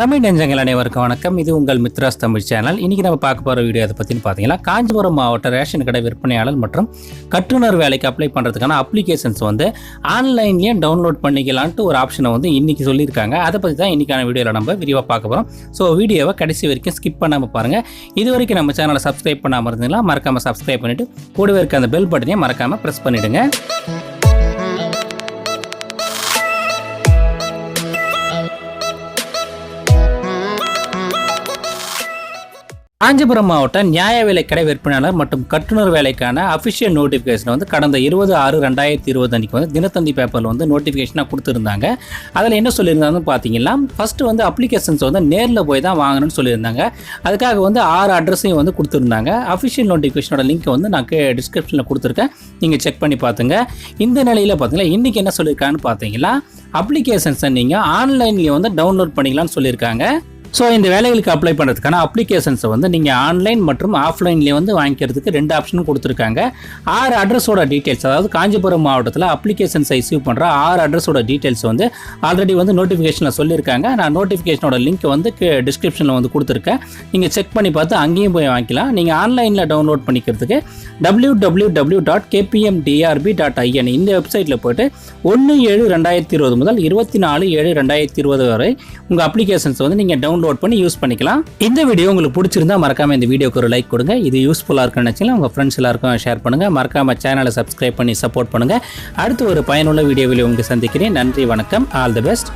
தமிழ் நெஞ்சங்கள் அனைவருக்கும் வணக்கம். இது உங்கள் மித்ராஸ் தமிழ் சேனல். இன்றைக்கி நம்ம பார்க்க போகிற வீடியோ அதை பற்றினு பார்த்தீங்கன்னா காஞ்சிபுரம் மாவட்ட ரேஷன் கடை விற்பனையாளர் மற்றும் கட்டுநர் வேலைக்கு அப்ளை பண்ணுறதுக்கான அப்ளிகேஷன்ஸ் வந்து ஆன்லைன்லேயே டவுன்லோட் பண்ணிக்கலான்ட்டு ஒரு ஆப்ஷனை வந்து இன்றைக்கி சொல்லியிருக்காங்க. அதை பற்றி தான் இன்றைக்கான வீடியோவில் நம்ம விரிவாக பார்க்க போகிறோம் ஸோ வீடியோவை கடைசி வரைக்கும் ஸ்கிப் பண்ணாமல் பாருங்கள் இது வரைக்கும் நம்ம சேனலை சப்ஸ்கிரைப் பண்ணாமல் இருந்தீங்களா மறக்காமல் சப்ஸ்கிரைப் பண்ணிவிட்டு கூடவே இருக்க அந்த பெல் பட்டனையும் மறக்காமல் ப்ரெஸ் பண்ணிவிடுங்க காஞ்சிபுரம் மாவட்ட நியாய விலை கடை விற்பனையாளர் மற்றும் கட்டுநர் வேலைக்கான அஃபிஷியல் நோட்டிஃபிகேஷன் வந்து கடந்த இருபது ஆறு ரெண்டாயிரத்தி இருபது அன்றைக்கி வந்து தினத்தந்தி பேப்பரில் வந்து நோட்டிஃபிகேஷனாக கொடுத்துருந்தாங்க. அதில் என்ன சொல்லியிருந்தாங்கன்னு பார்த்தீங்கன்னா ஃபஸ்ட்டு வந்து அப்ளிகேஷன்ஸ் வந்து நேரில் போய் தான் வாங்கணும்னு சொல்லியிருந்தாங்க. அதுக்காக வந்து ஆறு அட்ரஸையும் வந்து கொடுத்துருந்தாங்க. அஃபிஷியல் நோட்டிஃபிகேஷனோட லிங்க் வந்து நான் டிஸ்கிரிப்ஷனில் கொடுத்துருக்கேன். நீங்கள் செக் பண்ணி பார்த்துங்க இந்த நிலையில் பார்த்தீங்கன்னா இன்றைக்கி என்ன சொல்லியிருக்காங்கன்னு பார்த்தீங்கன்னா அப்ளிகேஷன்ஸை நீங்கள் ஆன்லைன்லேயே வந்து டவுன்லோட் பண்ணிக்கலாம்னு சொல்லியிருக்காங்க. ஸோ இந்த வேலைகளுக்கு அப்ளை பண்ணுறதுக்கான அப்ளிகேஷன்ஸை வந்து நீங்கள் ஆன்லைன் மற்றும் ஆஃப்லைன்லேயே வந்து வாங்கிக்கிறதுக்கு ரெண்டு ஆப்ஷனும் கொடுத்துருக்காங்க. ஆறு அட்ரஸோட டீட்டெயில்ஸ் அதாவது காஞ்சிபுரம் மாவட்டத்தில் அப்ளிகேஷன்ஸை ரிசீவ் பண்ணுற ஆறு அட்ரஸோட டீட்டெயில்ஸ் வந்து ஆல்ரெடி வந்து நோட்டிஃபிகேஷனில் சொல்லியிருக்காங்க. நான் நோட்டிஃபிகேஷனோட லிங்க் வந்து டிஸ்கிரிப்ஷனில் வந்து கொடுத்துருக்கேன். நீங்கள் செக் பண்ணி பார்த்து அங்கேயும் போய் வாங்கிக்கலாம். நீங்கள் ஆன்லைனில் டவுன்லோட் பண்ணிக்கிறதுக்கு W W W dot KPM TRB dot IN இந்த வெப்சைட்டில் போய்ட்டு ஒன்று ஏழு ரெண்டாயிரத்தி இருபது முதல் இருபத்தி நாலு ஏழு ரெண்டாயிரத்தி இருபது வரை உங்கள் அப்ளிகேஷன்ஸ் வந்து நீங்கள் டவுன்லோட் டவுன்லோட் பண்ணி யூஸ் பண்ணிக்கலாம். இந்த வீடியோ உங்களுக்கு பிடிச்சிருந்தா மறக்காம இந்த வீடியோக்கு ஒரு லைக் கொடுங்க. இது யூஸ்ஃபுல்லாக இருக்குன்னு நினச்சிங்கன்னா உங்கள் ஃப்ரெண்ட்ஸ் எல்லாருக்கும் ஷேர் பண்ணுங்கள் மறக்காம சேனலை சப்ஸ்கிரைப் பண்ணி சப்போர்ட் பண்ணுங்கள் அடுத்து ஒரு பயனுள்ள வீடியோவில் உங்களுக்கு சந்திக்கிறேன். நன்றி வணக்கம். All the best